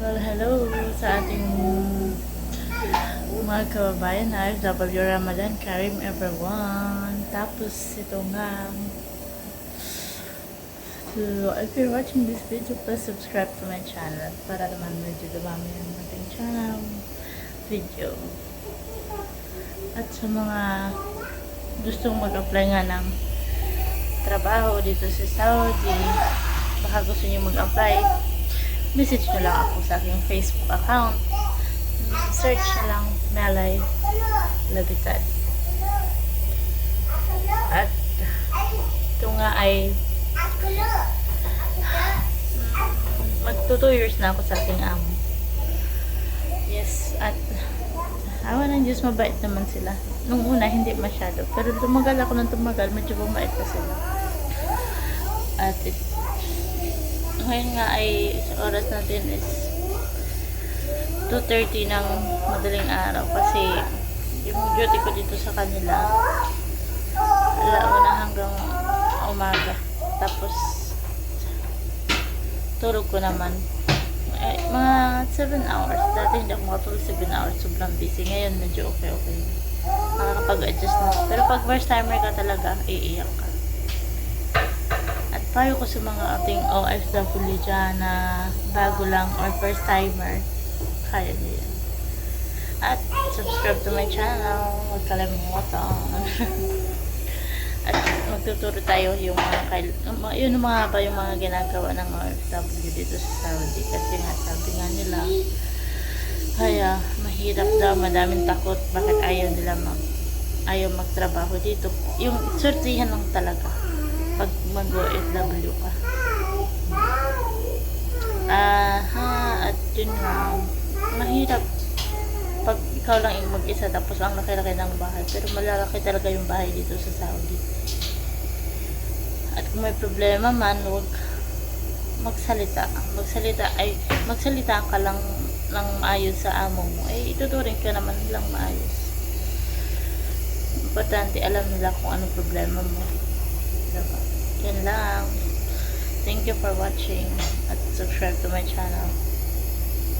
Well, hello sa ating mga kababayan na W Ramadan Karim everyone. Tapos ito nga. So, if you're watching this video, please subscribe to my channel para naman medyo dumami ang ating channel video. At sa mga gustong mag-apply nga ng trabaho dito sa Saudi, baka gusto niyo mag-apply, message nyo lang ako sa aking Facebook account. Search na lang Melay Labitad. At ito nga ay magto 2 years na ako sa aking amo. Yes, at awa ng Diyos, mabait naman sila. Nung una, hindi masyado. Pero tumagal ako ng tumagal, medyo bumait pa sila. At it, ngayon nga ay oras natin is 2.30 ng madaling araw kasi yung duty ko dito sa kanila alauna hanggang umaga. Tapos tulog ko naman. Eh, mga 7 hours. Dati hindi ako makatulog 7 hours. Sobrang busy. Ngayon medyo okay okay. Nakakapag-adjust na. Pero pag first timer ka talaga iiyak ka payo ko sa mga ating OFW dyan na bago lang or first timer. Kaya yan at subscribe to my channel. Huwag kalimutan. At magtuturo tayo yung mga kail- yun mga ba yung mga ginagawa ng OFW dito sa Saudi. Kasi nga sabi nga nila kaya mahirap daw madaming takot. Bakit ayaw nila mag ayaw magtrabaho dito? Yung sortihan lang talaga pag mag OFW ka. Aha at yun nga. Mahirap pag ikaw lang mag-isa tapos ang laki-laki ng bahay. Pero malalaki talaga yung bahay dito sa Saudi. At kung may problema man huwag magsalita. Magsalita ay magsalita ka lang ng maayos sa amo mo. Eh ituturing ka naman lang maayos. Importante alam nila kung ano problema mo yan lang. Thank you for watching at subscribe to my channel